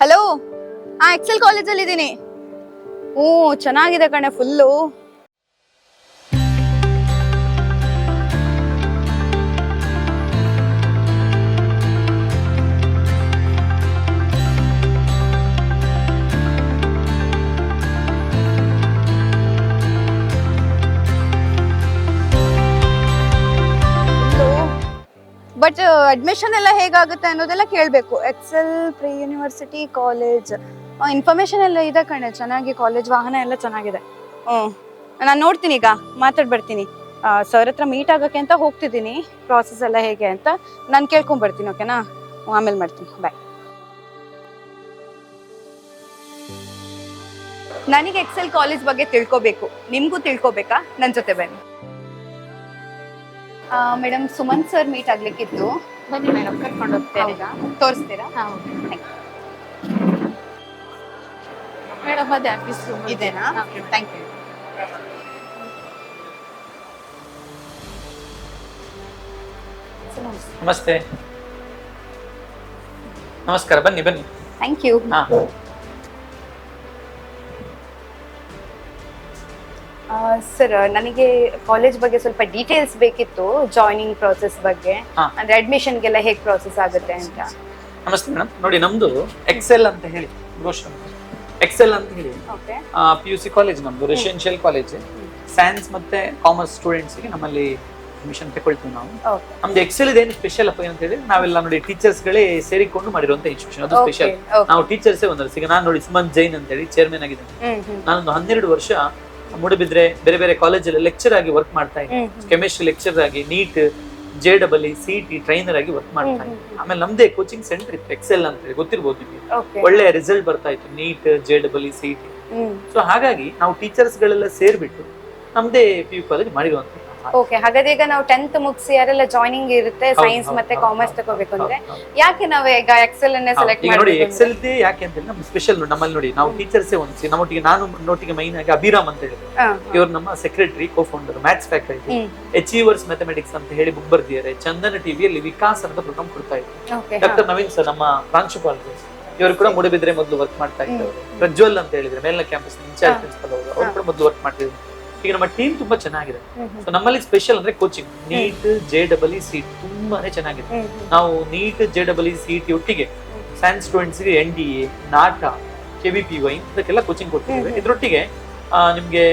Hello ಆ Excel ಕಾಲೇಜಲ್ಲಿ ಇದ್ದೀನಿ ಹ್ಞೂ ಚೆನ್ನಾಗಿದೆ ಕಣೆ ಫುಲ್ಲು ಬಟ್ ಅಡ್ಮಿಷನ್ ಎಲ್ಲ ಹೇಗಾಗುತ್ತೆ ಅನ್ನೋದೆಲ್ಲ ಕೇಳಬೇಕು. Excel pre university college information ಎಲ್ಲ ಇದೆ ಕಣೆ. ಚೆನ್ನಾಗಿ ಕಾಲೇಜ್ ವಾಹನ ಎಲ್ಲ ಚೆನ್ನಾಗಿದೆ. ಹ್ಞೂ ನಾನು ನೋಡ್ತೀನಿ ಈಗ ಮಾತಾಡ್ಬಿಡ್ತೀನಿ ಸರ್ ಹತ್ರ ಮೀಟ್ ಆಗೋಕ್ಕೆ ಅಂತ ಹೋಗ್ತಿದ್ದೀನಿ. ಪ್ರಾಸೆಸ್ ಎಲ್ಲ ಹೇಗೆ ಅಂತ ನಾನು ಕೇಳ್ಕೊಂಬರ್ತೀನಿ ಓಕೆನಾ ಆಮೇಲೆ ಮಾಡ್ತೀನಿ. ಬಾಯ್ ನನಗೆ ಎಕ್ಸೆಲ್ ಕಾಲೇಜ್ ಬಗ್ಗೆ ತಿಳ್ಕೊಬೇಕು. ನಿಮಗೂ ತಿಳ್ಕೊಬೇಕಾ? ನನ್ನ ಜೊತೆ ಬನ್ನಿ. ಮೇಡಮ್ ಸುಮಂತ್ ಸರ್ ಮೀಟ್ ಆಗ್ಲಿಕ್ಕಿತ್ತು. ಬನ್ನಿ ಮೇಡಮ್ ಕರ್ಕೊಂಡು ಹೋಗ್ತೇನೆ ಈಗ? ತೋರಿಸ್ತೀರಾ? ಮೇಡಮ್ ಅದೇ ಆಫೀಸ್ ರೂಮ್ ಇದೇನಾ? ಥ್ಯಾಂಕ್ ಯು ನಮಸ್ತೆ. ನಮಸ್ಕಾರ ಬನ್ನಿ ಬನ್ನಿ. ಥ್ಯಾಂಕ್ ಯು ಹಾ. ಸರ್ ನನಗೆ ಕಾಲೇಜ್ ಬಗ್ಗೆ ಸ್ವಲ್ಪ ಡೀಟೇಲ್ಸ್ ಬೇಕಿತ್ತು ಜಾಯ್ನಿಂಗ್ ಪ್ರಾಸೆಸ್ ಬಗ್ಗೆ. ಅಂದ್ರೆ ಅಂದ್ರೆ ಅಡ್ಮಿಷನ್ಗೆಲ್ಲ ಹೇಗೆ ಪ್ರಾಸೆಸ್ ಆಗುತ್ತೆ ಅಂತ. ನಮಸ್ತೆ ಮೇಡಮ್ ನೋಡಿ ನಮ್ದು ಎಕ್ಸೆಲ್ ಅಂತ ಹೇಳಿ ಎಕ್ಸೆಲ್ ಅಂತ ಹೇಳಿ. Okay P U C college ನಮ್ದು ರೆಸಿಡೆನ್ಷಿಯಲ್ ಕಾಲೇಜ್ ಸೈನ್ಸ್ ಮತ್ತೆ ಕಾಮರ್ಸ್ ಸ್ಟೂಡೆಂಟ್ಸ್ಗೆ ನಮ್ಮಲ್ಲಿ ಅಡ್ಮಿಷನ್ ತಗೊಳ್ತೀವಿ ನಾವು. ಓಕೆ ನಮ್ದು ಎಕ್ಸೆಲ್ ಇದೇನು ಸ್ಪೆಷಲ್ ಅಪ್ಪ ಅಂತ ಹೇಳಿದ್ರೆ ನಾವೆಲ್ಲ ನೋಡಿ ಟೀಚರ್ಸ್ ಗಳೇ ಸೇರಿಕೊಂಡು ಮಾಡಿರುವಂತ ಇನ್ಸ್ಟಿಟ್ಯೂಷನ್ ಅದು ಸ್ಪೆಷಲ್ ನಾವು ಟೀಚರ್ಸೇ ಒಂದರ ಈಗ ನಾನು ನೋಡಿ ಸುಮನ್ ಜೈನ್ ಅಂತ ಹೇಳಿ ಚೇರ್ಮನ್ ಆಗಿದ್ದೇನೆ. ಹ್ಮ್ ಹ್ಮ್. ನಾನೊಂದು ಹನ್ನೆರಡು ವರ್ಷ ಮೂಡಬಿದ್ರೆ ಬೇರೆ ಬೇರೆ ಕಾಲೇಜಲ್ಲಿ ಲೆಕ್ಚರ್ ಆಗಿ ವರ್ಕ್ ಮಾಡ್ತಾ ಇದ್ದೀನಿ. ಕೆಮಿಸ್ಟ್ರಿ ಲೆಕ್ಚರ್ ಆಗಿ NEET J double E C T trainer ಆಗಿ ವರ್ಕ್ ಮಾಡ್ತಾ ಇದ್ದೀನಿ ಇದ್ದೆ. ಆಮೇಲೆ ನಮ್ದೇ ಕೋಚಿಂಗ್ ಸೆಂಟರ್ ಇತ್ತು ಎಕ್ಸೆಲ್ ಅಂತ ಹೇಳಿ ಗೊತ್ತಿರ್ಬೋದು ನಿಮಗೆ? ಒಳ್ಳೆ ರಿಸಲ್ಟ್ ಬರ್ತಾ ಇತ್ತು NEET J double C T so ಹಾಗಾಗಿ ನಾವು ಟೀಚರ್ಸ್ ಗಳೆಲ್ಲ ಸೇರ್ಬಿಟ್ಟು ನಮ್ದೇ ಪಿ ಯು ಕಾಲೇಜ್ ಮಾಡಿರುವಂತ. ಓಕೆ ಹಾಗಾದ್ರೆ ಈಗ ನಾವು ಟೆಂತ್ ಮುಗಿಸಿ ಯಾರೆಲ್ಲ ಜಾಯ್ನಿಂಗ್ ಇರುತ್ತೆ ಸೈನ್ಸ್ ಮತ್ತೆ ಕಾಮರ್ಸ್ ತಗೋಬೇಕು ಅಂದ್ರೆ ಯಾಕೆ ನಾವು ಈಗ ಎಕ್ಸೆಲ್ ಅನ್ನೇ ಸೆಲೆಕ್ಟ್ ಮಾಡಿ ಎಕ್ಸೆಲ್ ಯಾಕೆ ಅಂತ ಹೇಳಿ ಸ್ಪೆಷಲ್ ನಮ್ಮಲ್ಲಿ ನೋಡಿ ನಾವು ಟೀಚರ್ಸ್ ಒಂದು ನಮ್ಮೊಟ್ಟಿಗೆ ನಾನು ನೋಟಿಗೆ ಮೈನ್ ಆಗಿ ಅಭಿರಾಮ್ ಅಂತ ಹೇಳಿ ಇವ್ರು ನಮ್ಮ secretary co founder maths faculty achievers mathematics ಅಂತ ಹೇಳಿ ಬುಕ್ ಬರ್ದಿದ್ದಾರೆ. ಚಂದನ ಟಿವಿಯಲ್ಲಿ ವಿಕಾಸ್ ಅಂತ ಪ್ರೋಗ್ರಾಮ್ ಕೊಡ್ತಾ ಇದ್ದಾರೆ ಓಕೆ ಡಾಕ್ಟರ್ ನವೀನ್ ಸರ್ ನಮ್ಮ ಪ್ರಾಂಶುಪಾಲರು. ಇವರು ಕೂಡ ಮೂಡಬಿದ್ರೆ ಮೊದಲು ವರ್ಕ್ ಮಾಡ್ತಾ ಇದ್ದಾರೆ ಪ್ರಜ್ವಲ್ ಅಂತ ಹೇಳಿದ್ರೆ ಮೇಲಿನ ಕ್ಯಾಂಪಸ್ ಇನ್ಚಾರ್ಜ್ ಪ್ರಿನ್ಸಿಪಲ್ ಅವರು. ಅವ್ರು ಕೂಡ ಮೊದಲು ವರ್ಕ್ ಮಾಡ್ತಿದ್ರು. ಈಗ ನಮ್ಮ ಟೀಮ್ ತುಂಬಾ ಚೆನ್ನಾಗಿದೆ. ಸೊ ನಮ್ಮಲ್ಲಿ ಸ್ಪೆಷಲ್ ಅಂದ್ರೆ coaching NEET J double E C ತುಂಬಾನೇ ಚೆನ್ನಾಗಿದೆ. ನಾವು NEET J double E CET ಒಟ್ಟಿಗೆ ಸೈನ್ಸ್ ಸ್ಟೂಡೆಂಟ್ಸ್ಗೆ N D A NATA K B P Y ಇದಕ್ಕೆಲ್ಲ ಕೋಚಿಂಗ್ ಕೊಡ್ತೀವಿ. ಇದ್ರೊಟ್ಟಿಗೆ ನಿಮ್ಗೆ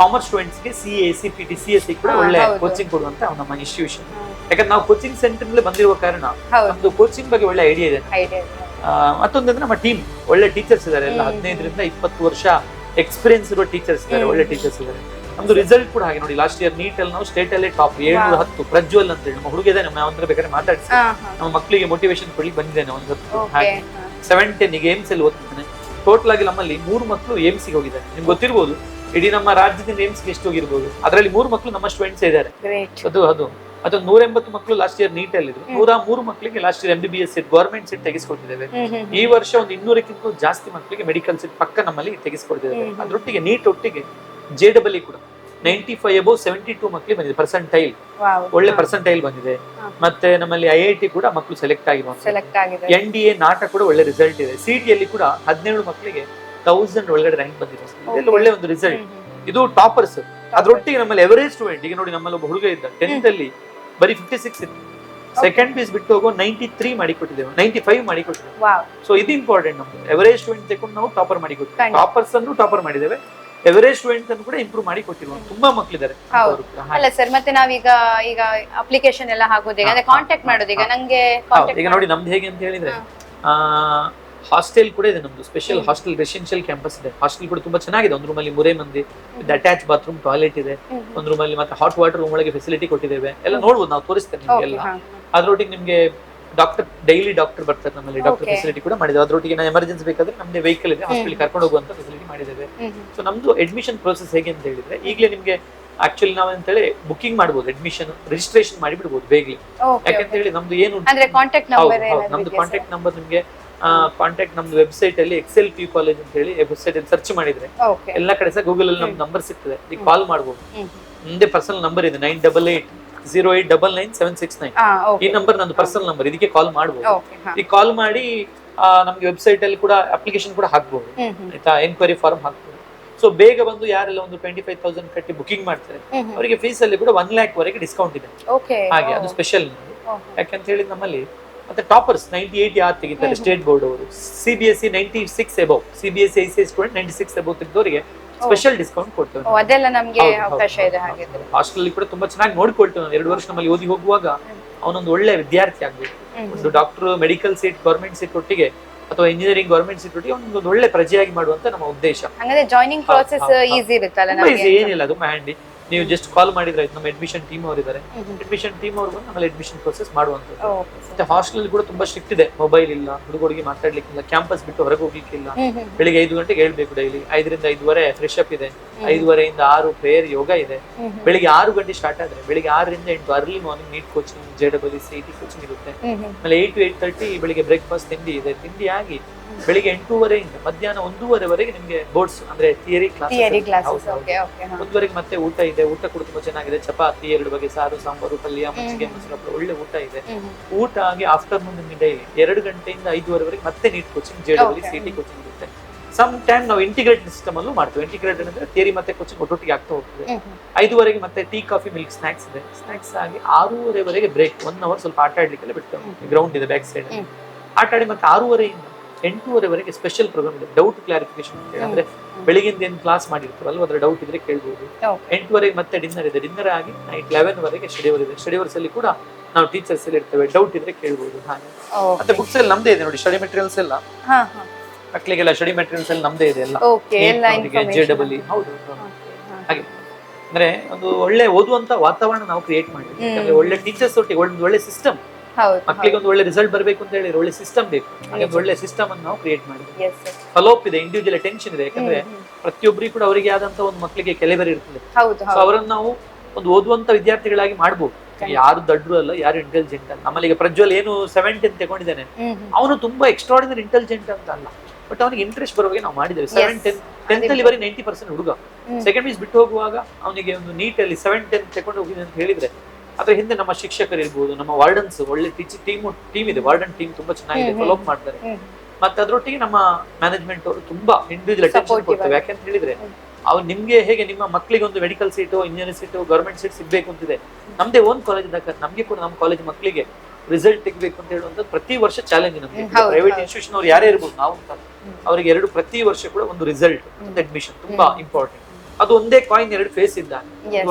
ಕಾಮರ್ಸ್ ಸ್ಟೂಡೆಂಟ್ಸ್ಗೆ C A C P T C S C ಕೂಡ ಒಳ್ಳೆ ಕೋಚಿಂಗ್ ಕೊಡುವಂತ ನಮ್ಮ ಇನ್ಸ್ಟಿಟ್ಯೂಷನ್ ಯಾಕಂದ್ರೆ ನಾವು ಕೋಚಿಂಗ್ ಸೆಂಟರ್ ಬಂದಿರುವ ಕಾರಣ ನಮ್ದು ಕೋಚಿಂಗ್ ಬಗ್ಗೆ ಒಳ್ಳೆ ಐಡಿಯಾ ಇದೆ. ಮತ್ತೊಂದ್ರೆ ಮತ್ತೊಂದಂದ್ರೆ ನಮ್ಮ ಟೀಮ್ ಒಳ್ಳೆ ಟೀಚರ್ಸ್ ಇದಾರೆ ಎಲ್ಲ. ಹದಿನೈದರಿಂದ ಇಪ್ಪತ್ತು ವರ್ಷ ಎಕ್ಸ್ಪೀರಿಯನ್ಸ್ ಇರುವ ಟೀಚರ್ಸ್ ಇದ್ದಾರೆ ಒಳ್ಳೆ ಟೀಚರ್ಸ್ ಇದ್ದಾರೆ. ನಮ್ದು ರಿಸಲ್ಟ್ ಕೂಡ ಹಾಗೆ ನೋಡಿ ಲಾಸ್ಟ್ ಇಯರ್ ನೀಟ್ ಅಲ್ಲಿ ನಾವು ಸ್ಟೇಟ್ ಅಲ್ಲೇ ಟಾಪ್ ಏಳು. ಹತ್ತು ಪ್ರಜ್ವಲ್ ಅಂತ ಹೇಳಿ ನಮ್ಮ ಹುಡುಗ ಇದ್ದಾನೆ ನಾವು ಅಂದ್ರೆ ಬೇಕಾದ್ರೆ ಮಾತಾಡಿಸಿ. ಹಾ ನಮ್ಮ ಮಕ್ಕಳಿಗೆ ಮೋಟಿವೇಶನ್ ಕೊಡಿ ಬಂದಿದ್ದೇನೆ ಒಂದು ಹತ್ತು. ಹಾಗೆ. ಸೆವೆನ್ ಟೆನ್ ಈಗ ಏಮ್ಸ್ ಅಲ್ಲಿ ಓದ್ತಿದ್ದಾನೆ. ಟೋಟಲ್ ಆಗಿ ನಮ್ಮಲ್ಲಿ ಮೂರು ಮಕ್ಕಳು ಏಮ್ಸ್ಗೆ ಹೋಗಿದ್ದಾರೆ. ನಿಮ್ಗೆ ಗೊತ್ತಿರ್ಬೋದು ಇಡೀ ನಮ್ಮ ರಾಜ್ಯದಿಂದ ಏಮ್ಸ್ಗೆ ಎಷ್ಟು ಹೋಗಿರ್ಬೋದು. ಅದರಲ್ಲಿ ಮೂರು ಮಕ್ಕಳು ನಮ್ಮ ಸ್ಟೂಡೆಂಟ್ಸ್ ಇದ್ದಾರೆ. ಅದು ಅದು ಅದು. ನೂರ ಎಂಬತ್ತು ಮಕ್ಕಳು ಲಾಸ್ಟ್ ಇಯರ್ ನೀಟ್ ಅಲ್ಲಿ. ನೂರ ಮೂರು ಮಕ್ಕಳಿಗೆ last year M B B S seat government seat ತೆಗೆಸ್ಕೊಡ್ತಿದ್ದೇವೆ ಹ್ಮ್ ಈ ವರ್ಷ ಒಂದು ಇನ್ನೂರಕ್ಕಿಂತ ಜಾಸ್ತಿ ಮಕ್ಕಳಿಗೆ ಮೆಡಿಕಲ್ ಸೀಟ್ ಪಕ್ಕ ನಮ್ಮಲ್ಲಿ ತೆಗೆಸ್ಕೊಡ್ತಿದ್ದೇವೆ ಅದ್ರೊಟ್ಟಿಗೆ ನೀಟ್ ಒಟ್ಟಿಗೆ ಜೆ ಡಬಲ್ ಕೂಡ. Ninety five above seventy two ಮಕ್ಕಳಿಗೆ ಬಂದಿದೆ ಪರ್ಸೆಂಟೈಲ್ ಟೈಲ್ ಒಳ್ಳೆ ಪರ್ಸೆಂಟೈಲ್ ಬಂದಿದೆ. ಮತ್ತೆ ನಮ್ಮಲ್ಲಿ ಐ ಐ ಟಿ ಕೂಡ ಮಕ್ಕಳು ಸೆಲೆಕ್ಟ್ ಆಗಿರುವಂತ ಆಗಿದೆ. ಎನ್ ಡಿ ಎ ನಾಟ ಕೂಡ ಒಳ್ಳೆ ರಿಸಲ್ಟ್ ಇದೆ. ಸಿ ಅಲ್ಲಿ ಕೂಡ ಹದಿನೇಳು ಮಕ್ಕಳಿಗೆ ತೌಸಂಡ್ ಒಳಗಡೆ ರ್ಯಾಂಕ್ ಬಂದಿದೆ. ಇದೆಲ್ಲ ಒಳ್ಳೆ ಒಂದು ರಿಸಲ್ಟ್. ಇದು ಟಾಪರ್ಸ್ ಅದ್ರೊಟ್ಟಿಗೆ ನಮ್ಮಲ್ಲಿ ಎವರೇಜ್ ಸ್ಟೂಡೆಂಟ್ ಈಗ ನೋಡಿ ನಮ್ಮಲ್ಲಿ ಒಬ್ಬ ಹುಡುಗ ಇದ್ದ. ಟೆಂತ್ ಅಲ್ಲಿ ಬರೀ ಫಿಫ್ಟಿ ಸಿಕ್ಸ್ ಇತ್ತು ಸೆಕೆಂಡ್ ಪೀಸ್ ಬಿಟ್ಟು ಹೋಗೋ ನೈಂಟಿ ತ್ರೀ ಮಾಡಿ ಕೊಟ್ಟಿದ್ದೇವೆ ನೈಂಟಿ ಫೈವ್ ಮಾಡಿ ಕೊಟ್ಟಿದ್ದೇವೆ ಸೊ ಇದು ಇಂಪಾರ್ಟೆಂಟ್ ನಮ್ದು. ಎವರೇಜ್ ಸ್ಟೂಡೆಂಟ್ ತಗೊಂಡು ನಾವು ಟಾಪರ್ ಮಾಡಿ ಕೊಟ್ಟಿದ್ದೇವೆ. ಟಾಪರ್ಸ್ ಅನ್ನು ಟಾಪರ್ ಮಾಡಿದ್ದೇವೆ. ಎವರೇಜ್ ಸ್ಟೂಡೆಂಟ್ ಅನ್ನು ಕೂಡ ಇಂಪ್ರೂವ್ ಮಾಡಿ ಕೊಟ್ಟಿರುವ ತುಂಬಾ ಮಕ್ಕಳಿದ್ದಾರೆ ಹೌದು. ಅಲ್ಲ ಸರ್ ಮತ್ತೆ ನಾವೀಗ ಈಗ ಅಪ್ಲಿಕೇಶನ್ ಎಲ್ಲ ಹಾಕೋದು ಈಗ ಅಂದ್ರೆ ಕಾಂಟ್ಯಾಕ್ಟ್ ಮಾಡೋದು. ಈಗ ಹಾ. ನಂಗೆ ಕಾಂಟ್ಯಾಕ್ಟ್ ಈಗ ನೋಡಿ ನಮ್ದು ಹೇಗೆ ಅಂತ ಹೇಳಿದ್ರೆ. ಹಾಸ್ಟೆಲ್ ಕೂಡ ಇದೆ ನಮ್ದು. ಸ್ಪೆಷಲ್ ಹಾಸ್ಟೆಲ್ ರೆಸಿಡೆನ್ಷಿಯಲ್ ಕ್ಯಾಂಪಸ್ ಇದೆ. ಹಾಸ್ಟೆಲ್ ಕೂಡ ತುಂಬಾ ಚೆನ್ನಾಗಿದೆ. ಒಂದು ರೂಮಲ್ಲಿ ಮೂರೇ ಮಂದಿ ಅಟ್ಯಾಚ್ ಬಾತ್ರೂಮ್ ಟಾಯ್ಲೆಟ್ ಇದೆ. ಒಂದು ರೂಮಲ್ಲಿ ಮತ್ತೆ ಹಾಟ್ ವಾಟರ್ ರೂಮ್ ಒಳಗೆ ಫೆಸಿಲಿಟಿ ಕೊಟ್ಟಿದ್ದೇವೆ. ಎಲ್ಲ ನೋಡ್ಬೋದು ನಾವು ತೋರಿಸ್ತೇವೆ ನಿಮ್ಗೆಲ್ಲ. ಅದ್ರೊಟ್ಟಿಗೆ ನಿಮ್ಗೆ ಡಾಕ್ಟರ್ ಡೈಲಿ ಡಾಕ್ಟರ್ ಬರ್ತಾರೆ ನಮ್ಮಲ್ಲಿ ಡಾಕ್ಟರ್ ಫೆಸಿಲಿಟಿ ಕೂಡ ಮಾಡಿದ್ದೇವೆ ಅದ್ರೊಟ್ಟಿಗೆ ನಾವು ಎಮರ್ಜೆನ್ಸಿ ಬೇಕಾದ್ರೆ ನಮ್ದೇ ವೆಹಿಕಲ್ ಇದೆ ಹಾಸ್ಪಿಟಲ್ ಕರ್ಕೊಂಡು ಹೋಗುವಂತ ಫೆಸಿಲಿಟಿ ಮಾಡಿದ್ದೇವೆ. ಸೊ ನಮ್ದು ಅಡ್ಮಿಷನ್ ಪ್ರೋಸೆಸ್ ಹೇಗೆ ಅಂತ ಹೇಳಿದ್ರೆ ಈಗಲೇ ನಿಮಗೆ ಆಕ್ಚುಲಿ ನಾವು ಅಂತ ಹೇಳಿ ಬುಕಿಂಗ್ ಮಾಡಬಹುದು ಅಡ್ಮಿಷನ್ ರಿಜಿಸ್ಟ್ರೇಷನ್ ಮಾಡಿ ಬಿಡ್ಬೋದು ಬೇಗಲಿ ಯಾಕಂತ ಹೇಳಿ ನಮ್ದು ಏನು. ನಮ್ದು ಕಾಂಟ್ಯಾಕ್ಟ್ ನಂಬರ್ ನಿಮಗೆ ಕಾಂಟ್ಯಾಕ್ಟ್ ನಮ್ದು ವೆಬ್ಸೈಟ್ ಅಲ್ಲಿ ಎಕ್ಸೆಲ್ ಪಿ ಕಾಲೇಜ್ ಅಂತ ಹೇಳಿ ವೆಬ್ಸೈಟ್ ಅಲ್ಲಿ ಸರ್ಚ್ ಮಾಡಿದ್ರೆ ಎಲ್ಲಾ ಕಡೆ ಸಹ ಗೂಗಲ್ ಅಲ್ಲಿ ನಮ್ದು ನಂಬರ್ ಸಿಗ್ತದೆ. ಕಾಲ್ ಮಾಡಬಹುದು ಮುಂದೆ ಪರ್ಸನಲ್ ನಂಬರ್ ಇದೆ nine double eight zero eight double nine seven six nine ಈ ನಂಬರ್ ನಂದು ಪರ್ಸನಲ್ ನಂಬರ್ ಇದಕ್ಕೆ ಕಾಲ್ ಮಾಡಬಹುದು ಈ ಕಾಲ್ ಮಾಡಿ ನಮ್ಗೆ ವೆಬ್ಸೈಟ್ ಅಲ್ಲಿ ಕೂಡ ಅಪ್ಲಿಕೇಶನ್ ಕೂಡ ಹಾಕ್ಬಹುದು ಆಯ್ತಾ? ಎನ್ಕ್ವೈರಿ ಫಾರ್ಮ್ ಹಾಕ್ಬಹುದು ಸೊ ಬೇಗ ಬಂದು ಯಾರೆಲ್ಲ ಒಂದು ಟ್ವೆಂಟಿ ಫೈವ್ ತೌಸಂಡ್ ಕಟ್ಟಿ ಬುಕಿಂಗ್ ಮಾಡ್ತಾರೆ ಅವರಿಗೆ ಫೀಸ್ ಅಲ್ಲಿ ಕೂಡ ಒನ್ ಲ್ಯಾಕ್ ವರೆಗೆ ಡಿಸ್ಕೌಂಟ್ ಇದೆ. ಹಾಗೆ ಅದು ಸ್ಪೆಷಲ್ ಯಾಕಂತ ಹೇಳಿ ನಮ್ಮಲ್ಲಿ ಮತ್ತೆ ಟಾಪರ್ಸ್ ನೈಂಟಿ ಏಟ್ ಯಾರು ತೆಗಿತಾರೆ? ಸ್ಟೇಟ್ ಬೋರ್ಡ್ ಅವರು. C B S C ninety six above C B S C I C student ninety six above ತೆಗೆದವರಿಗೆ special discount ಕೊಡ್ತೇವೆ. ಅದೆಲ್ಲ ನಮ್ಗೆ ಅವಕಾಶ ಇದೆ. ಹಾಗಿದ್ರೆ ಹಾಸ್ಟೆಲ್ ಅಲ್ಲಿ ಕೂಡ ತುಂಬಾ ಚೆನ್ನಾಗಿ ನೋಡ್ಕೊಳ್ತೇವೆ ನಾವು ಎರಡು ವರ್ಷ ನಮ್ಮಲ್ಲಿ ಓದಿ ಹೋಗುವಾಗ ಅವನೊಂದು ಒಳ್ಳೆ ವಿದ್ಯಾರ್ಥಿ ಆಗ್ಬೇಕು ಹ್ಮ್. ಒಂದು doctor medical seat government seat ಒಟ್ಟಿಗೆ ಅಥವಾ ಇಂಜಿನಿಯರಿಂಗ್ ಗೌರ್ಮೆಂಟ್ ಸೀಟ್ ಒಟ್ಟಿಗೆ ಒಂದು ಒಳ್ಳೆ ಪ್ರಜೆಯಾಗಿ ಮಾಡುವಂತ ನಮ್ಮ ಉದ್ದೇಶ ಹಂಗಂದ್ರೆ ಜಾಯಿನಿಂಗ್ ಹೌದು, ಪ್ರಾಸೆಸ್ ಹೌದು, ಹೌದು. ಈಸಿ ಇರುತ್ತಲ್ಲ ತುಂಬಾ ನಮ್ಗೆ ಏನಿಲ್ಲ ತುಂಬಾ ಹ್ಯಾಂಡಿ ನೀವು ಜಸ್ಟ್ ಕಾಲ್ ಮಾಡಿದ್ರೆ ಆಯ್ತು ನಮ್ಮ ಅಡ್ಮಿಷನ್ ಟೀಮ್ ಅವರಿದ್ದಾರೆ. ಅಡ್ಮಿಷನ್ ಟೀಮ್ ಅವ್ರು ಬಂದು ಆಮೇಲೆ ಅಡ್ಮಿಷನ್ ಪ್ರೊಸೆಸ್ ಮಾಡುವಂಥದ್ದು. ಮತ್ತೆ ಹಾಸ್ಟೆಲ್ ಕೂಡ ತುಂಬಾ ಸ್ಟ್ರಿಕ್ಟ್ ಇದೆ. ಮೊಬೈಲ್ ಇಲ್ಲ ಹುಡುಗರಿಗೆ ಮಾತಾಡ್ಲಿಕ್ಕಿಲ್ಲ ಕ್ಯಾಂಪಸ್ ಬಿಟ್ಟು ಹೊರಗೆ ಹೋಗ್ಲಿಕ್ಕೆ ಇಲ್ಲ ಬೆಳಿಗ್ಗೆ ಐದು ಗಂಟೆಗೆ ಹೇಳ್ಬೇಕು ಡೈಲಿ ಐದರಿಂದ ಐದುವರೆ ಫ್ರೆಶ್ ಅಪ್ ಇದೆ. ಐದುವರೆಯಿಂದ ಆರು ಪ್ರೇಯರ್ ಯೋಗ ಇದೆ. ಬೆಳಿಗ್ಗೆ ಆರು ಗಂಟೆ ಸ್ಟಾರ್ಟ್ ಆದ್ರೆ ಬೆಳಿಗ್ಗೆ ಆರರಿಂದ ಎಂಟು early morning NEET coaching J double C T coaching ಇರುತ್ತೆ. ಆಮೇಲೆ ಏಟ್ ಟು ಏಟ್ ತರ್ಟಿ ಬೆಳಿಗ್ಗೆ ಬ್ರೇಕ್ಫಾಸ್ಟ್ ತಿಂಡಿ ಇದೆ. ತಿಂಡಿ ಆಗಿ ಬೆಳಿಗ್ಗೆ ಎಂಟೂವರೆಯಿಂದ ಮಧ್ಯಾಹ್ನ ಒಂದೂವರೆವರೆಗೆ ನಿಮಗೆ ಬೋರ್ಡ್ಸ್ ಅಂದ್ರೆ ಥಿಯರಿ ಕ್ಲಾಸ್ ಒಂದುವರೆಗೆ ಮತ್ತೆ ಊಟ ಇದೆ. ಊಟ ಕೂಡ ತುಂಬಾ ಚೆನ್ನಾಗಿದೆ ಚಪಾತಿ ಎರಡು ಬಗೆ ಸಾರು ಸಾಂಬಾರು ಪಲ್ಯ ಮಜ್ಜಿಗೆ ಮೊಸರು ಒಳ್ಳೆ ಊಟ ಇದೆ. ಊಟ ಆಗಿ ಆಫ್ಟರ್ನೂನ್ ನಿಮಗೆ ಡೈಲಿ ಎರಡು ಗಂಟೆಯಿಂದ ಐದುವರೆವರೆಗೆ ಮತ್ತೆ ನೀಟ್ ಕೋಚಿಂಗ್ ಜೇಡಲ್ಲಿ ಸಿಟಿ ಕೋಚಿಂಗ್ ಇರುತ್ತೆ. ಸಮ್ ಟೈಮ್ ನಾವು ಇಂಟಿಗ್ರೇಟೆಡ್ ಸಿಸ್ಟಮ್ ಅಲ್ಲೂ ಮಾಡ್ತೀವಿ. ಇಂಟಿಗ್ರೇಟೆಡ್ ಅಂದ್ರೆ ಥಿಯರಿ ಮತ್ತೆ ಕೋಚಿಂಗ್ ಒಟ್ಟೊಟ್ಟಿಗೆ ಆಗ್ತಾ ಹೋಗ್ತದೆ. ಐದುವರೆಗೆ ಮತ್ತೆ ಟೀ ಕಾಫಿ ಮಿಲ್ಕ್ ಸ್ನಾಕ್ಸ್ ಇದೆ. ಸ್ನಾಕ್ಸ್ ಆಗಿ ಆರೂವರೆವರೆಗೆ ಬ್ರೇಕ್ ಒನ್ ಅವರ್ ಸ್ವಲ್ಪ ಆಟ ಆಡ್ಲಿಕ್ಕೆಲ್ಲ ಬಿಡ್ತೇವೆ ಗ್ರೌಂಡ್ ಇದೆ ಬ್ಯಾಕ್ ಸೈಡ್. ಆಟ ಆಡಿ ಮತ್ತೆ ಆರೂವರೆಯಿಂದ ಎಂಟೂವರೆವರೆಗೆ ಸ್ಪೆಷಲ್ ಪ್ರೋಗ್ರಾಮ್ ಇದೆ. ಡೌಟ್ ಕ್ಲಾರಿಫಿಕೇಶನ್ ಅಂತ ಅಂದ್ರೆ ಬೆಳಿಗ್ಗೆಯಿಂದ ಏನು ಕ್ಲಾಸ್ ಮಾಡಿರ್ತಾರಲ್ವ ಅದರ ಡೌಟ್ ಇದ್ರೆ ಕೇಳ್ಬೋದು. ಎಂಟೂವರೆಗೆ ಮತ್ತೆ ಡಿನ್ನರ್ ಇದೆ. ಡಿನ್ನರ್ ಆಗಿ ನೈಟ್ ಲೆವೆನ್ ವರೆಗೆ ಅವರ್ ಇದೆ. ಅವರ್ಸ್ ಅಲ್ಲಿ ಕೂಡ ನಾವು ಟೀಚರ್ಸ್ ಅಲ್ಲಿ ಇರ್ತೇವೆ. ಡೌಟ್ ಇದ್ರೆ ಕೇಳ್ಬೋದು. ಹಾಗೆ ಮತ್ತೆ ಬುಕ್ಸ್ ಅಲ್ಲಿ ನಮ್ದೇ ಇದೆ ನೋಡಿ ಸ್ಟಡಿ ಮೆಟೀರಿಯಲ್ಸ್ ಎಲ್ಲ. ಮಕ್ಕಳಿಗೆಲ್ಲ ಸ್ಟಡಿ ಮೆಟೀರಿಯಲ್ಸ್ ಅಲ್ಲಿ ನಮ್ದೇ ಇದೆ ಎಲ್ಲ. ಜೆ ಡಬಲ್ ಹೌದು. ಹಾಗೆ. ಅಂದ್ರೆ ಒಂದು ಒಳ್ಳೆ ಓದುವಂತ ವಾತಾವರಣ ನಾವು ಕ್ರಿಯೇಟ್ ಮಾಡಿದ್ವಿ ಒಳ್ಳೆ ಟೀಚರ್ಸ್ ಒಟ್ಟಿಗೆ ಒಂದು ಒಳ್ಳೆ ಸಿಸ್ಟಮ್ ಮಕ್ಕಳಿಗೆ ಒಂದು ಒಳ್ಳೆ ರಿಸಲ್ಟ್ ಬರಬೇಕು ಅಂತ ಹೇಳಿದ್ರೆ ಒಳ್ಳೆ ಸಿಸ್ಟಮ್ ಬೇಕು. ಹಾಗೆ ಒಳ್ಳೆ ಸಿಸ್ಟಮ್ ಅನ್ನು ನಾವು ಕ್ರಿಯೇಟ್ ಮಾಡಿದ್ವಿ. ಫಲೋಪ್ ಇದೆ ಇಂಡಿವಿಜುವಲ್ ಟೆನ್ಷನ್ ಇದೆ. ಯಾಕಂದ್ರೆ ಪ್ರತಿಯೊಬ್ಬರಿಗೂ ಕೂಡ ಅವರಿಗೆ ಆದಂತ ಒಂದು ಮಕ್ಕಳಿಗೆ ಕೆಲವರು ಇರ್ತದೆ. ಸೊ ಅವರನ್ನು ನಾವು ಒಂದು ಓದುವಂತ ವಿದ್ಯಾರ್ಥಿಗಳಾಗಿ ಮಾಡಬಹುದು ಯಾರು ದಡ್ರು ಅಲ್ಲ ಯಾರು ಇಂಟೆಲಿಜೆಂಟ್ ಅಲ್ಲ. ನಮ್ಮಲ್ಲಿ ಈಗ ಪ್ರಜ್ವಲ್ ಏನು ಸೆವೆಂಟೀನ್ ತಗೊಂಡಿದ್ದಾನೆ. ಹ್ಮ್ ಹ್ಮ್. ಅವನು ತುಂಬಾ ಎಕ್ಸ್ಟ್ರಾರ್ಡಿನರಿ ಇಂಟೆಲಿಜೆಂಟ್ ಅಂತ ಅಲ್ಲ. ಬಟ್ ಅವನಿಗೆ ಇಂಟ್ರೆಸ್ಟ್ ಬರುವಾಗ ನಾವು ಮಾಡಿದ್ದೇವೆ. ಸೆವೆನ್ ಟೆನ್ ಟೆಂತ್ ಅಲ್ಲಿ ಬರೀ ನೈಂಟಿ ಪರ್ಸೆಂಟ್ ಹುಡುಗ. ಸೆಕೆಂಡ್ ಪೀಸ್ ಬಿಟ್ಟು ಹೋಗುವಾಗ ಅವನಿಗೆ ಒಂದು ನೀಟ್ ಅಲ್ಲಿ ಸೆವೆನ್ ಟೆನ್ ತಗೊಂಡು ಹೋಗಿದೆ ಅಂತ ಹೇಳಿದ್ರೆ ಅದ್ರ ಹಿಂದೆ ನಮ್ಮ ಶಿಕ್ಷಕರು ಇರ್ಬೋದು ನಮ್ಮ ವಾರ್ಡನ್ಸ್ ಒಳ್ಳೆ ಟೀಚ್ ಟೀಮ್ ಟೀಮ್ ಇದೆ. ವಾರ್ಡನ್ ಟೀಮ್ ತುಂಬಾ ಚೆನ್ನಾಗಿದೆ ಫಾಲೋಅಪ್ ಫಾಲೋ ಮಾಡ್ತಾರೆ. ಮತ್ತೆ ಅದ್ರೊಟ್ಟಿಗೆ ನಮ್ಮ ಮ್ಯಾನೇಜ್ಮೆಂಟ್ ಅವರು ತುಂಬಾ ಇಂಡಿವಿಜುವಲ್ ಅಟೆನ್ಷನ್ ಆಗಿ. ಯಾಕಂತ ಹೇಳಿದ್ರೆ ಅವ್ರು ನಿಮ್ಗೆ ಹೇಗೆ ನಿಮ್ಮ ಮಕ್ಕಳಿಗೆ ಒಂದು medical seat engineering seat government seat ಸಿಗ್ಬೇಕು ಅಂತಿದೆ ನಮ್ದೇ ಓನ್ ಕಾಲೇಜ್ ನಮ್ಗೆ ಕೂಡ ನಮ್ಮ ಕಾಲೇಜ್ ಮಕ್ಕಳಿಗೆ ರಿಸಲ್ಟ್ ತೆಗಿಬೇಕು ಅಂತ ಹೇಳುವಂತ ಪ್ರತಿ ವರ್ಷ ಚಾಲೆಂಜ್ ನಮಗೆ. ಪ್ರೈವೇಟ್. ಇನ್ಸ್ಟಿಟ್ಯೂಷನ್ ಅವ್ರು ಯಾರೇ ಇರ್ಬೋದು ನಾವು ಅವರಿಗೆ ಎರಡು ಪ್ರತಿ ವರ್ಷ ಕೂಡ ಒಂದು ರಿಸಲ್ಟ್ ಅಡ್ಮಿಷನ್ ತುಂಬಾ ಇಂಪಾರ್ಟೆಂಟ್ ಅದು ಒಂದೇ ಕಾಯಿನ್ ಎರಡು ಫೇಸ್ ಇದ್ದ.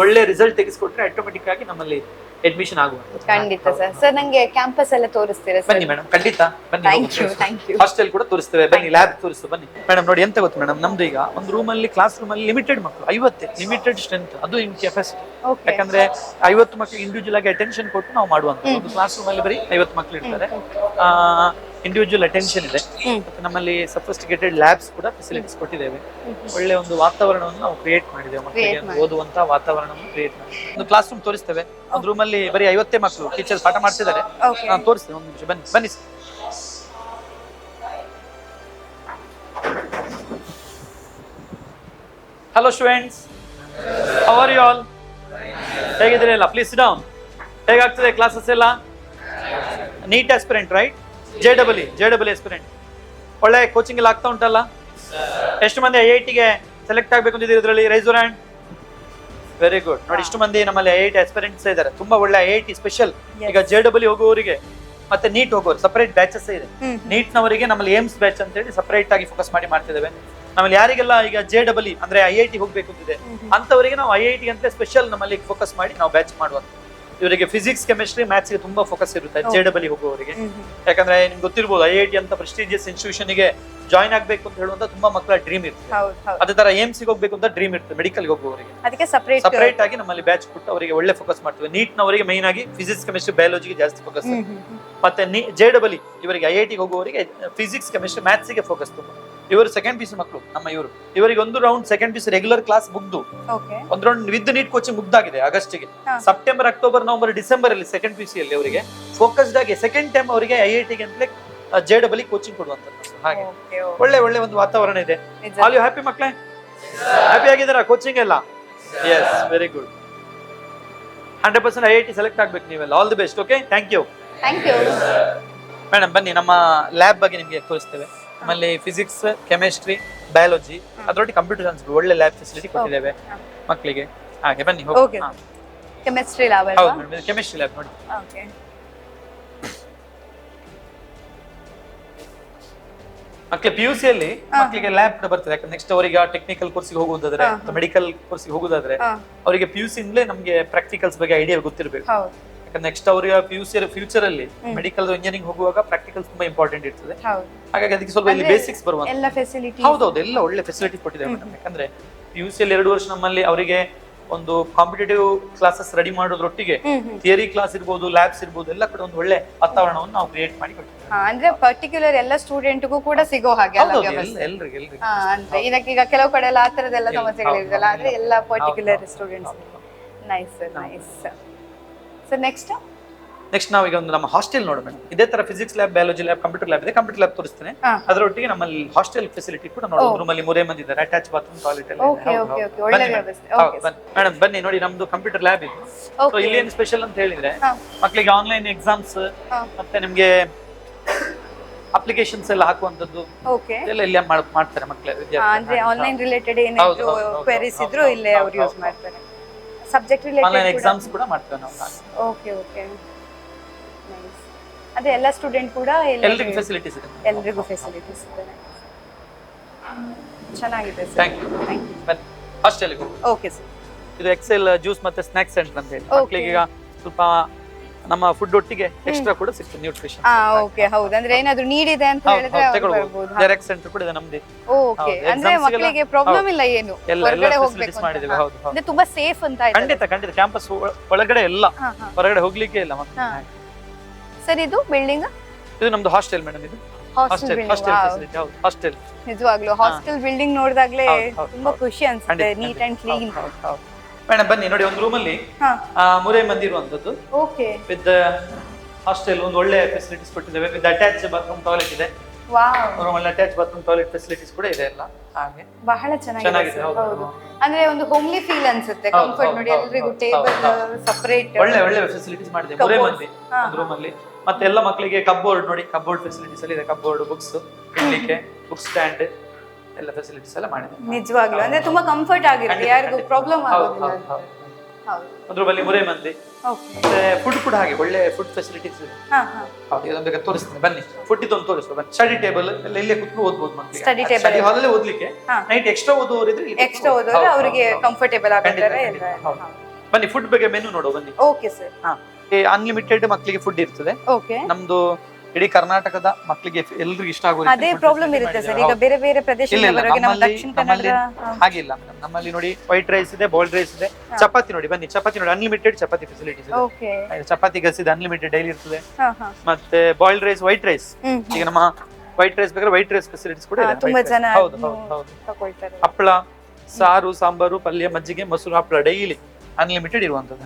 ಒಳ್ಳೆ ರಿಸಲ್ಟ್ ತೆಗೆಸ್ಕೊಟ್ರೆ ಆಟೋಮೆಟಿಕ್ ಆಗಿ ನಮ್ಮಲ್ಲಿ ಅಡ್ಮಿಷನ್ ಆಗುವ. ಖಂಡಿತ ಸರ್ ಸರ್ ನಂಗೆ ಕ್ಯಾಂಪಸ್ ಎಲ್ಲ ತೋರಿಸ್ತೀರಾ ಸರ್ ಬನ್ನಿ ಮೇಡಮ್ ಖಂಡಿತ. ಬನ್ನಿ thank you thank you hostel ಕೂಡ ತೋರಿಸ್ತೇವೆ. ಬನ್ನಿ ಲ್ಯಾಬ್ ತೋರಿಸ್ತು ಬನ್ನಿ. ಮೇಡಮ್ ನೋಡಿ ಎಂತ ಗೊತ್ತು ಮೇಡಮ್ ನಮ್ದು ಈಗ ಒಂದು ರೂಮ್ ಅಲ್ಲಿ ಕ್ಲಾಸ್ ರೂಮ್ ಅಲ್ಲಿ ಲಿಮಿಟೆಡ್ ಮಕ್ಕಳು. ಐವತ್ತೇ. ಲಿಮಿಟೆಡ್ ಸ್ಟ್ರೆಂತ್ ಅದು ಇನ್ ಕೆಪಾಸಿಟಿ ಓಕೆ ಯಾಕಂದ್ರೆ ಐವತ್ತು ಮಕ್ಕಳು ಇಂಡಿವಿಜುವಲ್ ಆಗಿ ಅಟೆನ್ಷನ್ ಕೊಟ್ಟು ನಾವು ಮಾಡುವಂತ ಒಂದು ಕ್ಲಾಸ್ ರೂಮ್ ಅಲ್ಲಿ ಬರೀ ಐವತ್ತು ಮಕ್ಕಳು ಇರ್ತಾರೆ. ಇಂಡಿವಿಜುವಲ್ ಅಟೆನ್ಷನ್ ಇದೆ. ಮತ್ತೆ ನಮ್ಮಲ್ಲಿ ಸಫಿಸ್ಟಿಕೇಟೆಡ್ ಲ್ಯಾಬ್ಸ್ ಕೂಡ ಫೆಸಿಲಿಟೀಸ್ ಕೊಟ್ಟಿದ್ದೇವೆ. ಒಳ್ಳೆ ಒಂದು ವಾತಾವರಣವನ್ನು ನಾವು ಕ್ರಿಯೇಟ್ ಮಾಡಿದ್ದೇವೆ ಮಕ್ಕಳಿಗೆ ಓದುವಂತ ವಾತಾವರಣವನ್ನು ಕ್ರಿಯೇಟ್ ಮಾಡಿದ್ದೇವೆ. ಒಂದು ಕ್ಲಾಸ್ ರೂಮ್ ತೋರಿಸ್ತೇವೆ ಒಂದು ರೂಮ್ ಅಲ್ಲಿ ಬರೀ ಐವತ್ತೇ ಮಕ್ಕಳು ಟೀಚರ್ ಪಾಠ ಮಾಡ್ತಿದ್ದಾರೆ. ನಾನು ತೋರಿಸ್ತೇನೆ ಒಂದು ನಿಮಿಷ ಬನ್ನಿ ಬನ್ನಿ hello students how are you all ಹೇಗಿದ್ದೀರಿ ಎಲ್ಲ? ಪ್ಲೀಸ್ ಡೌನ್ ಹೇಗಾಗ್ತದೆ ಕ್ಲಾಸಸ್ ಎಲ್ಲ? NEET aspirant right J double E J double aspirant ಒಳ್ಳೆ ಕೋಚಿಂಗ್ ಎಲ್ಲ ಆಗ್ತಾ ಉಂಟಲ್ಲ? ಎಷ್ಟು ಮಂದಿ ಐ ಐ ಟಿಗೆ ಸೆಲೆಕ್ಟ್ ಆಗಬೇಕು ಅಂತಿದ್ದೀರಿ ಇದರಲ್ಲಿ ರೈಸ್ ಹ್ಯಾಂಡ್ ವೆರಿ ಗುಡ್ ನೋಡಿ ಇಷ್ಟು ಮಂದಿ ನಮ್ಮಲ್ಲಿ ಐ ಐ ಟಿ ಎಸ್ಪಿರೆಂಟ್ಸ್ ಇದ್ದಾರೆ. ತುಂಬಾ ಒಳ್ಳೆ ಐ ಐ ಟಿ ಸ್ಪೆಷಲ್ ಈಗ ಜೆ ಡಬಲ್ ಹೋಗುವವರಿಗೆ ಮತ್ತೆ ನೀಟ್ ಹೋಗೋರು ಸಪರೇಟ್ ಬ್ಯಾಚಸ್ ಇದೆ. ನೀಟ್ ನವರಿಗೆ ನಮ್ಮಲ್ಲಿ ಏಮ್ಸ್ ಬ್ಯಾಚ್ ಅಂತ ಹೇಳಿ ಸಪರೇಟ್ ಆಗಿ ಫೋಕಸ್ ಮಾಡಿ ಮಾಡ್ತಿದ್ದೇವೆ. ನಮ್ಮಲ್ಲಿ ಯಾರಿಗೆಲ್ಲ ಈಗ ಜೆ ಡಬಲ್ ಅಂದ್ರೆ ಐ ಐ ಟಿ ಹೋಗ್ಬೇಕು ಅಂತಿದೆ ಅಂತವರಿಗೆ ನಾವು ಐ ಐ ಟಿ ಅಂತ ಸ್ಪೆಷಲ್ ನಮ್ಮಲ್ಲಿ ಫೋಕಸ್ ಮಾಡಿ ನಾವು ಬ್ಯಾಚ್ ಮಾಡುವಂತ ಇವರಿಗೆ ಫಿಸಿಕ್ಸ್ ಕೆಮಿಸ್ಟ್ರಿ ಮ್ಯಾಥ್ಸ್ಗೆ ತುಂಬಾ ಫೋಕಸ್ ಇರುತ್ತೆ ಜೆ ಡಬಲ್ ಹೋಗುವವರಿಗೆ. ಯಾಕಂದ್ರೆ ನಿಮ್ಗೆ ಗೊತ್ತಿರ್ಬೋದು ಐ ಐ ಟಿ ಅಂತ ಪ್ರೆಸ್ಟೀಜಿಯಸ್ ಇನ್ಸ್ಟಿಟ್ಯೂಷನ್ಗೆ ಜಾಯ್ನ್ ಆಗ್ಬೇಕು ಅಂತ ಹೇಳುವಂತ ತುಂಬಾ ಮಕ್ಕಳ ಡ್ರೀಮ್ ಇರ್ತದೆ ಅದೇ ತರ ಏಮ್ಸ್ ಹೋಗ್ಬೇಕು ಅಂತ ಡ್ರೀಮ್ ಇರ್ತದೆ ಮೆಡಿಕಲ್ ಹೋಗುವವರಿಗೆ. ಅದಕ್ಕೆ ಸಪರೇಟ್ ಸಪರೇಟ್ ಆಗಿ ನಮ್ಮಲ್ಲಿ ಬ್ಯಾಚ್ ಕೊಟ್ಟು ಅವರಿಗೆ ಒಳ್ಳೆ ಫೋಕಸ್ ಮಾಡ್ತೀವಿ. ನೀಟ್ ನವರಿಗೆ ಮೈನ್ ಆಗಿ ಫಿಸಿಕ್ಸ್ ಕೆಮಿಸ್ಟ್ರಿ ಬಯಾಲಜಿಗೆ ಜಾಸ್ತಿ ಫೋಕಸ್ ಮತ್ತೆ ಜೆ ಡಬಲ್ ಇವರಿಗೆ ಐ ಐ ಟಿ ಹೋಗುವವರಿಗೆ ಫಿಸಿಕ್ಸ್ ಕೆಮಿಸ್ಟ್ರಿ ಮ್ಯಾಥ್ಸ್ಗೆ ಫೋಕಸ್ ತುಂಬ. ಇವರು ಸೆಕೆಂಡ್ ಪೀಸ್ ಮಕ್ಕಳು ನಮ್ಮ ಇವರು. ಇವರಿಗೆ ಒಂದು round second piece regular class ಮುಗ್ದು. ಒಂದ್ ರೌಂಡ್ ವಿತ್ ನೀಟ್ ಕೋಚಿಂಗ್ ಮುಗ್ದಾಗಿದೆ ಆಗಸ್ಟ್ಗೆ ಸೆಪ್ಟೆಂಬರ್ ಅಕ್ಟೋಬರ್ ನವೆಂಬರ್ ಡಿಸೆಂಬರ್ ಅಲ್ಲಿ ಸೆಕೆಂಡ್ ಪಿ ಸಿ ಅಲ್ಲಿ ಅವರಿಗೆ. ಫೋಕಸ್ಡ್ ಆಗಿ ಸೆಕೆಂಡ್ ಟೈಮ್ ಅವರಿಗೆ ಐ ಐ ಟಿಗೆ ಅಂತಲೇ ಜೆ ಡಬಲ್ ಕೋಚಿಂಗ್ ಕೊಡುವಂತದ್ದು ಹಾಗೆ. ಒಳ್ಳೆ ಒಳ್ಳೆ ಒಂದು ವಾತಾವರಣ ಇದೆ. ಆಲ್ ಯು ಹ್ಯಾಪಿ ಮಕ್ಕಳೇ ಹ್ಯಾಪಿ ಆಗಿದ್ದೀರಾ ಕೋಚಿಂಗ್ ಎಲ್ಲ? Yes very good hundred percent I I T select ಆಗ್ಬೇಕು ನೀವೆಲ್ಲ. All the best okay thank you thank you madam ಬನ್ನಿ ನಮ್ಮ ಲ್ಯಾಬ್ ಬಗ್ಗೆ ನಿಮಗೆ ತೋರಿಸ್ತೇವೆ. ನಮ್ಮಲ್ಲಿ ಫಿಸಿಕ್ಸ್ ಕೆಮಿಸ್ಟ್ರಿ ಬಯಾಲಜಿ ಅದರೊಟ್ಟಿಗೆ ಕಂಪ್ಯೂಟರ್ ಸೈನ್ಸ್ ಒಳ್ಳೆ ಲ್ಯಾಬ್ ಫೆಸಿಲಿಟಿ ಕೊಟ್ಟಿದ್ದೇವೆ ಮಕ್ಕಳಿಗೆ. ಹಾಗೆ ಬನ್ನಿ ಹೋಗಿ. ಕೆಮಿಸ್ಟ್ರಿ ಲ್ಯಾಬ್ ಹೌದು ಮೇಡಮ್ ಕೆಮಿಸ್ಟ್ರಿ ಲ್ಯಾಬ್ ನೋಡಿ. ಓಕೆ ಮಕ್ಕಳ ಪಿ ಯು ಸಿ ಅಲ್ಲಿ ಮಕ್ಕಳಿಗೆ ಲ್ಯಾಬ್ ಕೂಡ ಬರ್ತದೆ. ಯಾಕಂದ್ರೆ ನೆಕ್ಸ್ಟ್ ಅವರಿಗೆ ಟೆಕ್ನಿಕಲ್ ಕೋರ್ಸ್ಗೆ ಹೋಗುವುದಾದ್ರೆ ಮೆಡಿಕಲ್ ಕೋರ್ಸ್ಗೆ ಹೋಗುವುದಾದ್ರೆ ಹಾ. ಅವರಿಗೆ ಪಿ ಯು ಸಿ ಇಂದಲೇ ನಮಗೆ ಪ್ರಾಕ್ಟಿಕಲ್ಸ್ ಬಗ್ಗೆ ಐಡಿಯಾ ಗೊತ್ತಿರಬೇಕು. ಯಾಕಂದ್ರೆ ನೆಕ್ಸ್ಟ್ ಅವರಿಗೆ ಸಿ ಫ್ಯೂಚರ್ ಅಲ್ಲಿ ಮೆಡಿಕಲ್ ಇಂಜಿನಿಯರಿಂಗ್ ಹೋಗುವಾಗ ಪ್ರಾಕ್ಟಿಕಲ್ಸ್ ತುಂಬಾ ಇಂಪಾರ್ಟೆಂಟ್ ಇರ್ತದೆ. ಹಾಗಾಗಿ ಅದಕ್ಕೆ ಸ್ವಲ್ಪ ಇಲ್ಲಿ ಬೇಸಿಕ್ಸ್ ಬರುವಂತ ಎಲ್ಲ ಫೆಸಿಲಿಟಿ ಹೌದೌದು ಎಲ್ಲ ಒಳ್ಳೆ ಫೆಸಿಲಿಟಿ ಕೊಟ್ಟಿದೆ ಮೇಡಮ್ ಯಾಕಂದ್ರೆ ಪಿ ಯು ಸಿ ಅಲ್ಲಿ ಎರಡು ವರ್ಷ ನಮ್ಮಲ್ಲಿ ಅವರಿಗೆ ಒಂದು ಕಾಂಪಿಟೇಟಿವ್ ಕ್ಲಾಸಸ್ ರೆಡಿ ಮಾಡೋದ್ರೊಟ್ಟಿಗೆ ಥಿಯರಿ ಕ್ಲಾಸ್ ಇರ್ಬೋದು ಲ್ಯಾಬ್ಸ್ ಇರ್ಬೋದು ಎಲ್ಲ ಕಡೆ ಒಂದು ಒಳ್ಳೆ ವಾತಾವರಣವನ್ನು ನಾವು ಕ್ರಿಯೇಟ್ ಮಾಡಿ ಅಂದ್ರೆ ಪರ್ಟಿಕ್ಯುಲರ್ ಎಲ್ಲ ಸ್ಟೂಡೆಂಟ್ಗೂ ಕೂಡ ಸಿಗೋ ಹಾಗೆ ಅಂದ್ರೆ ಇದಕ್ಕೆ ಈಗ ಕೆಲವು ಕಡೆ ಎಲ್ಲ ಆ ತರದೆಲ್ಲ ಆದ್ರೆ ಎಲ್ಲ particular students nice nice so next next ನಾವೀಗ ಒಂದು ನಮ್ಮ ಹಾಸ್ಟೆಲ್ ನೋಡೋಣ. ಇದೇ ತರ physics lab biology lab computer lab ಇದೆ. ಕಂಪ್ಯೂಟರ್ ಲ್ಯಾಬ್ ತೋರಿಸ್ತೇನೆ. ಅದರೊಟ್ಟಿಗೆ ನಮ್ಮಲ್ಲಿ ಹಾಸ್ಟೆಲ್ ಫೆಸಿಲಿಟಿ ಕೂಡ ನೋಡೋದು ರೂಮಲ್ಲಿ ಮೂರೇ ಮಂದಿ ಇದ್ದಾರೆ. ಅಟ್ಯಾಚ್ ಬಾತ್ರೂಮ್ ಟಾಯ್ಲೆಟ್ ಎಲ್ಲ ಓಕೆ ಓಕೆ okay. ಒಳ್ಳೆ ವ್ಯವಸ್ಥೆ. Okay, ಮೇಡಮ್ ಬನ್ನಿ. ನೋಡಿ. ನಮ್ದು ಕಂಪ್ಯೂಟರ್ ಲ್ಯಾಬ್ ಇದೆ. ಸೊ. ಇಲ್ಲಿ ಏನು ಸ್ಪೆಷಲ್ ಅಂತ ಹೇಳಿದ್ರೆ ಮಕ್ಕಳಿಗೆ ಆನ್ಲೈನ್ ಎಕ್ಸಾಮ್ಸ್ ಮತ್ತೆ ನಿಮ್ಗೆ ಅಪ್ಲಿಕೇಶನ್ಸ್ ಎಲ್ಲ ಹಾಕುವಂತದ್ದು ಓಕೆ ಎಲ್ಲ ಇಲ್ಲೇ ಮಾಡ್- ಮಾಡ್ತಾರೆ ಮಕ್ಕಳ ಅಂದ್ರೆ ಆನ್ಲೈನ್ ರಿಲೇಟೆಡ್ ಏನಾದ್ರು ಕ್ವೆರೀಸ್ ಇದ್ರು ಇಲ್ಲೇ ಅವ್ರು ಯೂಸ್ ಮಾಡ್ತಾರೆ. ಸಬ್ಜೆಕ್ಟ್ ಆನ್ಲೈನ್ ರಿಲೇಟೆಡ್ ಎಕ್ಸಾಮ್ಸ್ ಕೂಡ ಮಾಡ್ತೀವಿ ನಾವು ಓಕೆ ಓಕೆ ನೈಸ್ ಅದೇ ಎಲ್ಲ ಸ್ಟೂಡೆಂಟ್ ಕೂಡ ಎಲ್ಲರಿಗೂ ಫೆಸಿಲಿಟೀಸ್ ಇದೆ ಎಲ್ಲರಿಗೂ ಫೆಸಿಲಿಟೀಸ್ ಇದೆ ಚೆನ್ನಾಗಿದೆ sir. Thank you thank you but ಹಾಸ್ಟೆಲ್ಗೆ okay sir ಇದು ಎಕ್ಸೆಲ್ ಜ್ಯೂಸ್ ಮತ್ತೆ ಸ್ನಾಕ್ಸ್ ಸೆಂಟರ್ ಅಂತ ಹೇಳಿ. ಮಕ್ಕಳಿಗೆ ಈಗ ಸ್ವಲ್ಪ ನಮ್ಮ ಫುಡ್ ಒಟ್ಟಿಗೆ ಎಕ್ಸ್ಟ್ರಾ ಕೂಡ ಸಿಗ್ತದೆ ನ್ಯೂಟ್ರಿಷನ್ ಆ ಓಕೆ ಹೌದು. ಅಂದ್ರೆ ಏನಾದ್ರು ನೀಡ್ ಇದೆ ಅಂತ ಹೇಳಿದ್ರೆ ಅವ್ರು ಡೈರೆಕ್ಟ್ ಸೆಂಟರ್ ಕೂಡ ಇದೆ ನಮ್ದು. ಓಕೆ ಅಂದ್ರೆ ಮಕ್ಕಳಿಗೆ ಪ್ರಾಬ್ಲಮ್ ಇಲ್ಲ ಏನು? ಹೊರಗಡೆ ಹೋಗ್ಬೇಕು ಮಾಡಿದ್ದೇವೆ. ಅಂತ. ಹೌದು ಹೌದು. ಅಂದ್ರೆ ತುಂಬಾ ಸೇಫ್ ಅಂತ ಇದೆ ಖಂಡಿತ ಖಂಡಿತ. ಕ್ಯಾಂಪಸ್ ಒಳಗಡೆ ಎಲ್ಲ ಹೊರಗಡೆ ಹೋಗ್ಲಿಕ್ಕೆ ಇಲ್ಲ ಮತ್ತೆ. ಸರ್ ಇದು ಬಿಲ್ಡಿಂಗ್ ಇದು ನಮ್ದು ಹಾಸ್ಟೆಲ್ ಮೇಡಮ್ ಇದು. ಹಾಸ್ಟೆಲ್ ಫೆಸಿಲಿಟಿ ಹೌದು ಹಾಸ್ಟೆಲ್ ನಿಜವಾಗ್ಲೂ ಹಾಸ್ಟೆಲ್ ಬಿಲ್ಡಿಂಗ್ ನೋಡಿದಾಗ್ಲೇ ಹೌದು, ಹೌದು, ತುಂಬಾ ಖುಷಿ ಅನ್ಸುತ್ತೆ ನೀಟ್ ಅಂಡ್ ಕ್ಲೀನ್ ಮೇಡಮ್ ಬನ್ನಿ ನೋಡಿ ಒಂದು ರೂಮಲ್ಲಿ ಹಾ. ಮೂರೇ ಮಂದಿ ಇರುವಂತದ್ದು ಓಕೆ. ವಿತ್ ಹಾಸ್ಟೆಲ್ ಒಂದು ಒಳ್ಳೆ ಫೆಸಿಲಿಟೀಸ್ ಕೊಟ್ಟಿದ್ದೇವೆ. ವಿತ್ ಅಟ್ಯಾಚ್ ಬಾತ್ರೂಮ್ ಟಾಯ್ಲೆಟ್ ಇದೆ. ವಾವ್. ರೂಮಲ್ಲಿ ಅಟ್ಯಾಚ್ ಬಾತ್ರೂಮ್ ಟಾಯ್ಲೆಟ್ ಫೆಸಿಲಿಟೀಸ್ ಕೂಡ ಇದೆ ಎಲ್ಲ ಹಾಗೆ. ಬಹಳ ಚೆನ್ನಾಗಿದೆ ಚೆನ್ನಾಗಿದೆ, sir. ಹೌದು. ಅಂದ್ರೆ ಒಂದು ಹೋಮ್ಲಿ ಫೀಲ್ ಅನ್ಸುತ್ತೆ. ಹೌದು, ಕಂಫರ್ಟ್ ಹೌದು, ನೋಡಿ ಹೌದು, ಎಲ್ರಿಗೂ ಹೌದು, ಟೇಬಲ್ ಹೌದು, ಸಪರೇಟ್ ಒಳ್ಳೆ ಒಳ್ಳೆ ಫೆಸಿಲಿಟೀಸ್ ಮಾಡಿದೆ ಮೂರೇ Cupboards. ಮಂದಿ ಹಾ, ಒಂದು ರೂಮಲ್ಲಿ ಮತ್ತೆ ಎಲ್ಲ ಮಕ್ಕಳಿಗೆ ಕಬೋರ್ಡ್ ನೋಡಿ ಕಬೋರ್ಡ್ ಫೆಸಿಲಿಟೀಸ್ ಅಲ್ಲಿ ಇದೆ ಕಬೋರ್ಡ್ ಬುಕ್ಸ್ ಇಡ್ಲಿಕ್ಕೆ ಬುಕ್ ಸ್ಟ್ಯಾಂಡ್ ಎಲ್ಲ ಫೆಸಿಲಿಟೀಸ್ ಎಲ್ಲ ಮಾಡಿದೆ ನಿಜವಾಗ್ಲು. ಅಂದ್ರೆ ತುಂಬಾ ಕಂಫರ್ಟ್ ಆಗಿರುತ್ತೆ. ಯಾರಿಗೂ ಪ್ರಾಬ್ಲಮ್ ಆಗೋದಿಲ್ಲ. ಹೌದು, ಹೌದು. ಹೌದು. ಒಂದು ಮೂರೇ ಮಂದಿ. ಓಕೆ ಮತ್ತೆ ಫುಡ್ ಕೂಡ ಹಾಗೆ ಒಳ್ಳೆ ಫುಡ್ ಫೆಸಿಲಿಟೀಸ್ ಇದೆ. ಹಾ ಹಾ. ಹೌದು ಇದೊಂದು ಬೇಕಾದ್ರೆ ತೋರಿಸ್ತೇನೆ. ಬನ್ನಿ. ಫುಡ್ ಇದೊಂದು ತೋರಿಸುವ. ಬನ್ನಿ. ಸ್ಟಡಿ ಟೇಬಲ್ ಎಲ್ಲ ಇಲ್ಲೇ ಕುತ್ಕೊಂಡು ಓದ್ಬೋದು ಮಕ್ಕಳಿಗೆ ಸ್ಟಡಿ ಟೇಬಲ್ ಸ್ಟಡಿ ಹಾಲಲ್ಲೇ ಓದ್ಲಿಕ್ಕೆ. ಹಾ. ನೈಟ್ ಎಕ್ಸ್ಟ್ರಾ ಓದುವವರು ಇದ್ರೆ ಇಲ್ಲಿ ಎಕ್ಸ್ಟ್ರಾ ಓದೋರು ಅವರಿಗೆ. ಕಂಫರ್ಟೇಬಲ್ ಆಗೋ ಖಂಡಿತ, ತರ ಖಂಡಿತ, ಎಲ್ಲ ಹೌದು. ಬನ್ನಿ ಫುಡ್ ಬಗ್ಗೆ ಮೆನು ನೋಡೋ ಬನ್ನಿ. ಓಕೆ ಸರ್ ಹಾ. ಅನ್ಲಿಮಿಟೆಡ್ ಮಕ್ಕಳಿಗೆ ಫುಡ್ ಇರ್ತದೆ. ಓಕೆ ನಮ್ದು ಇಡೀ ಕರ್ನಾಟಕದ ಮಕ್ಕಳಿಗೆ ಎಲ್ರಿಗೂ ಇಷ್ಟ ಆಗೋದು ಅದೇ ಪ್ರಾಬ್ಲಮ್ ಇರುತ್ತೆ ಸರ್. ಈಗ ಬೇರೆ ಬೇರೆ ನಮ್ಮಲ್ಲಿ ಹಾಗಿಲ್ಲ madam. ನಮ್ಮಲ್ಲಿ ನೋಡಿ ವೈಟ್ ರೈಸ್ ಇದೆ ಬಾಯ್ಲ್ಡ್ ರೈಸ್ ಇದೆ. ಚಪಾತಿ ನೋಡಿ ಬನ್ನಿ. ಚಪಾತಿ ನೋಡಿ ಅನ್ಲಿಮಿಟೆಡ್ ಚಪಾತಿ ಫೆಸಿಲಿಟೀಸ್ ಇದೆ. ಚಪಾತಿ ಗಸಿದ ಅನ್ಲಿಮಿಟೆಡ್ ಡೈಲಿ ಇರ್ತದೆ. ಮತ್ತೆ ಬಾಯ್ಲ್ಡ್ ರೈಸ್ ವೈಟ್ ರೈಸ್ ಈಗ ನಮ್ಮ ವೈಟ್ ರೈಸ್ ಬೇಕಾದ್ರೆ ವೈಟ್ ರೈಸ್ ಫೆಸಿಲಿಟೀಸ್ ಕೂಡ ಇದೆ. ತುಂಬಾ white ಜನ ಹೌದು ಹೌದು ಹೌದು. ಹಪ್ಪಳ ಸಾರು ಸಾಂಬಾರು ಪಲ್ಯ ಮಜ್ಜಿಗೆ ಮೊಸರು ಹಪ್ಪಳ ಡೈಲಿ ಅನ್ಲಿಮಿಟೆಡ್ ಇರುವಂತದ್ದು.